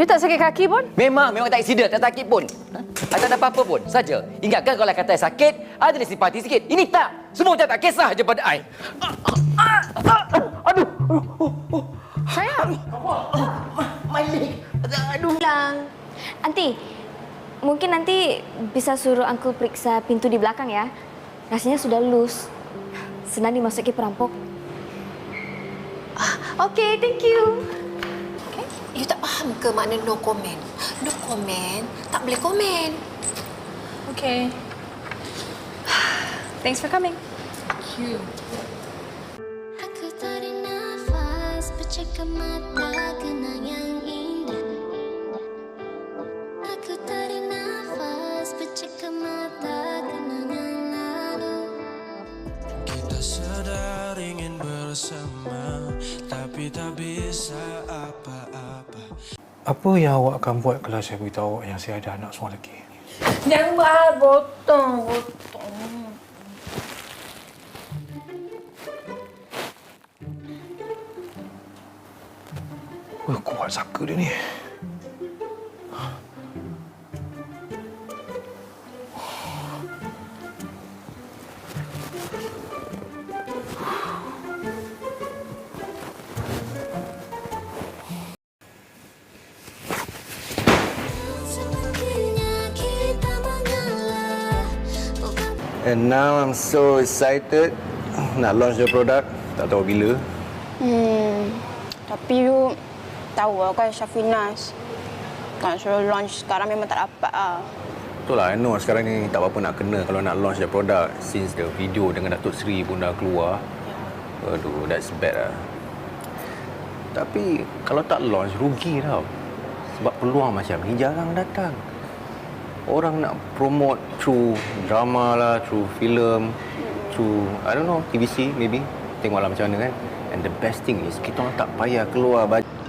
You tak sakit kaki pun? Memang, memang tak accident, tak sakit pun. Ha? Tak ada apa-apa pun. Saja. Ingatkan kalau kata I sakit, ada ni simpati sikit. Ini tak. Semua macam tak kisah je pada I. Sayang. My leg. Aduh. Lang. Aunty, mungkin nanti bisa suruh uncle periksa pintu di belakang ya. Rasanya sudah loose. Senang dimasuki perampok. Okay, thank you. You faham ke makna no comment? No comment, tak boleh komen. Okay. Thanks for coming. Aku tarik nafas, pecahkan mata kenang yang indah. Aku tarik nafas, pecahkan mata kenangan lalu. Kita sedar ingin bersama Tapi tak bisa apa-apa Apa yang awak akan buat kalau saya beritahu awak yang saya ada anak seorang lelaki? Jangan buat botong, botong. Wah, kuat saka dia ni. And now I'm so excited nak launch the product. Tak tahu bila. Hmm, tapi you tahu lah kan Syafinas. Kan suruh launch sekarang memang tak dapat ah. Betul lah, I know sekarang ni tak apa-apa nak kena kalau nak launch the product since the video dengan Datuk Seri pun dah keluar. Aduh, that's bad lah. Tapi kalau tak launch, rugi tau. Sebab peluang macam ni jarang datang. Orang nak promote through drama lah, through film, through, I don't know, TVC maybe. Tengoklah macam mana kan. And the best thing is, kita orang tak payah keluar baju.